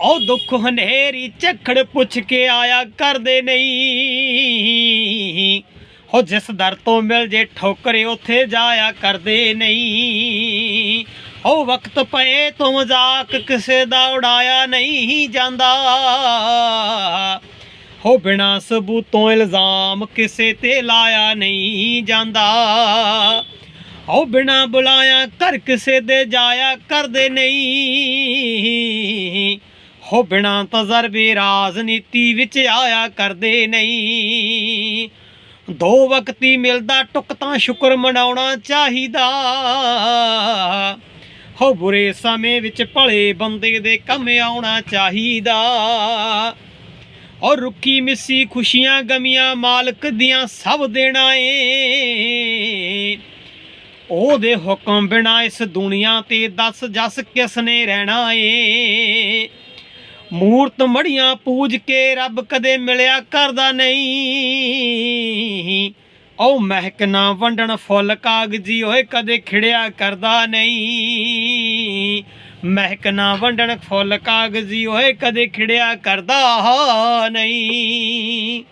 ਉਹ ਦੁੱਖ ਹਨੇਰੀ ਝਖੜ ਪੁੱਛ ਕੇ ਆਇਆ ਕਰਦੇ ਨਹੀਂ। ਹੋ ਜਿਸ ਦਰ ਤੋਂ ਮਿਲ ਜੇ ਠੋਕਰੇ ਉੱਥੇ ਜਾਇਆ ਕਰਦੇ ਨਹੀਂ। ਉਹ ਵਕਤ ਪਏ ਤੋਂ ਮਜ਼ਾਕ ਕਿਸੇ ਦਾ ਉਡਾਇਆ ਨਹੀਂ ਜਾਂਦਾ। ਹੋ ਬਿਨਾ ਸਬੂਤੋਂ ਇਲਜ਼ਾਮ ਕਿਸੇ ਤੇ ਲਾਇਆ ਨਹੀਂ ਜਾਂਦਾ। ਹੋ ਬਿਨਾ ਬੁਲਾਇਆ ਘਰ ਕਿਸੇ ਦੇ ਜਾਇਆ ਕਰਦੇ ਨਹੀਂ। ਹੋ ਬਿਨਾ ਤਜਰਬੇ ਰਾਜਨੀਤੀ ਵਿੱਚ ਆਇਆ ਕਰਦੇ ਨਹੀਂ। ਦੋ ਵਕਤੀ ਮਿਲਦਾ, ਟੁਕ ਤਾਂ ਸ਼ੁਕਰ ਮਨਾਉਣਾ ਚਾਹੀਦਾ। ਹੋ ਬੁਰੇ ਸਮੇਂ ਵਿੱਚ ਭਲੇ ਬੰਦੇ ਦੇ ਕੰਮ ਆਉਣਾ ਚਾਹੀਦਾ। ਔਰ ਰੁੱਖੀ ਮਿੱਸੀ ਖੁਸ਼ੀਆਂ ਗਮੀਆਂ ਮਾਲਕ ਦੀਆਂ ਸਭ ਦੇਣਾ ਏ। ਉਹਦੇ ਹੁਕਮ ਬਿਨਾ ਇਸ ਦੁਨੀਆ ਤੇ ਦੱਸ ਜਸ ਕਿਸ ਨੇ ਰਹਿਣਾ ਏ। ਮੂਰਤ ਮੜੀਆਂ ਪੂਜ ਕੇ ਰੱਬ ਕਦੇ ਮਿਲਿਆ ਕਰਦਾ ਨਹੀਂ। ਓ ਮਹਿਕ ਨਾ ਵੰਡਣ ਫੁੱਲ ਕਾਗਜੀ ਓਏ ਕਦੇ ਖਿੜਿਆ ਕਰਦਾ ਨਹੀਂ। ਮਹਿਕ ਨਾ ਵੰਡਣ ਫੁੱਲ ਕਾਗਜੀ ਓਏ ਕਦੇ ਖਿੜਿਆ ਕਰਦਾ ਨਹੀਂ।